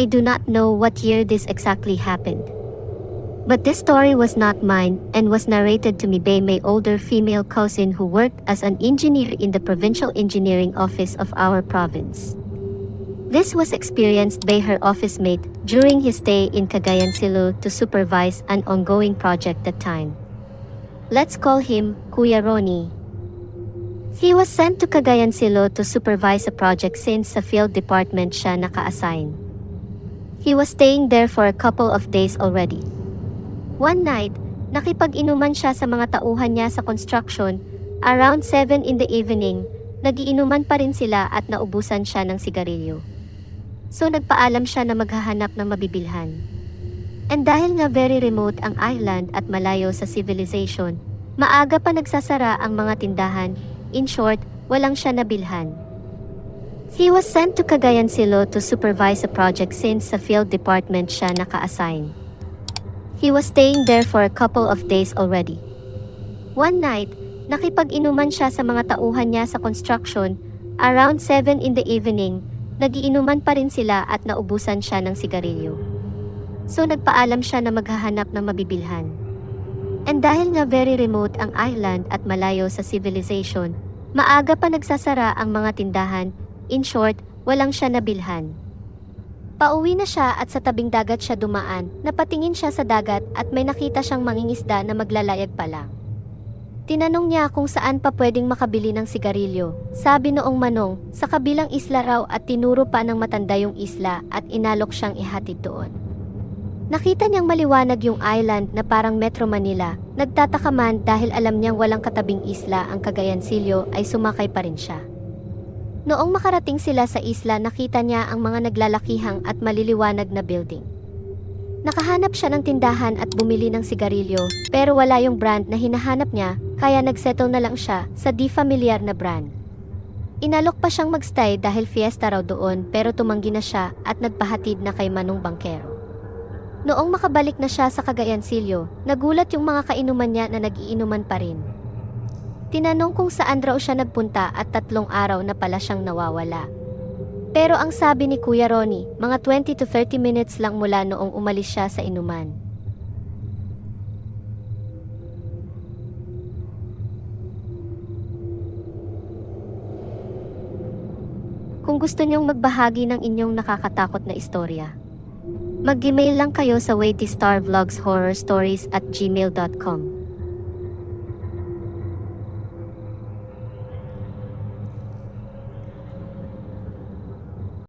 I do not know what year this exactly happened. But this story was not mine and was narrated to me by my older female cousin who worked as an engineer in the provincial engineering office of our province. This was experienced by her office mate during his stay in Cagayan Silo to supervise an ongoing project that time. Let's call him Kuya Ronnie. He was sent to Cagayan Silo to supervise a project since sa field department siya naka-assign. He was staying there for a couple of days already. One night, nakipag-inuman siya sa mga tauhan niya sa construction. Around 7 in the evening, nagiinuman pa rin sila at naubusan siya ng sigarilyo. So nagpaalam siya na maghahanap ng mabibilhan. And dahil nga very remote ang island at malayo sa civilization, maaga pa nagsasara ang mga tindahan. In short, walang siya nabilhan. He was sent to Cagayan Silo to supervise a project since sa field department siya naka-assign. He was staying there for a couple of days already. One night, nakipag-inuman siya sa mga tauhan niya sa construction. Around 7 in the evening, nagiinuman pa rin sila at naubusan siya ng sigarilyo. So nagpaalam siya na maghahanap ng mabibilhan. And dahil nga very remote ang island at malayo sa civilization, maaga pa nagsasara ang mga tindahan. In short, walang siya nabilhan. Pauwi na siya at sa tabing dagat siya dumaan, napatingin siya sa dagat at may nakita siyang mangingisda na maglalayag pa lang. Tinanong niya kung saan pa pwedeng makabili ng sigarilyo. Sabi noong manong, sa kabilang isla raw at tinuro pa ng matanda yung isla at inalok siyang ihatid doon. Nakita niyang maliwanag yung island na parang Metro Manila. Nagtataka man dahil alam niyang walang katabing isla ang Cagayancillo ay sumakay pa rin siya. Noong makarating sila sa isla, nakita niya ang mga naglalakihang at maliliwanag na building. Nakahanap siya ng tindahan at bumili ng sigarilyo, pero wala yung brand na hinahanap niya, kaya nagsettle na lang siya sa di familiar na brand. Inalok pa siyang magstay dahil fiesta raw doon pero tumanggi na siya at nagpahatid na kay Manong Bangkero. Noong makabalik na siya sa Cagayancillo, nagulat yung mga kainuman niya na nagiinuman pa rin. Tinanong kung saan raw siya nagpunta at tatlong araw na pala siyang nawawala. Pero ang sabi ni Kuya Ronnie, mga 20 to 30 minutes lang mula noong umalis siya sa inuman. Kung gusto niyong magbahagi ng inyong nakakatakot na istorya, mag-email lang kayo sa waitistarvlogshorrorstories at gmail.com.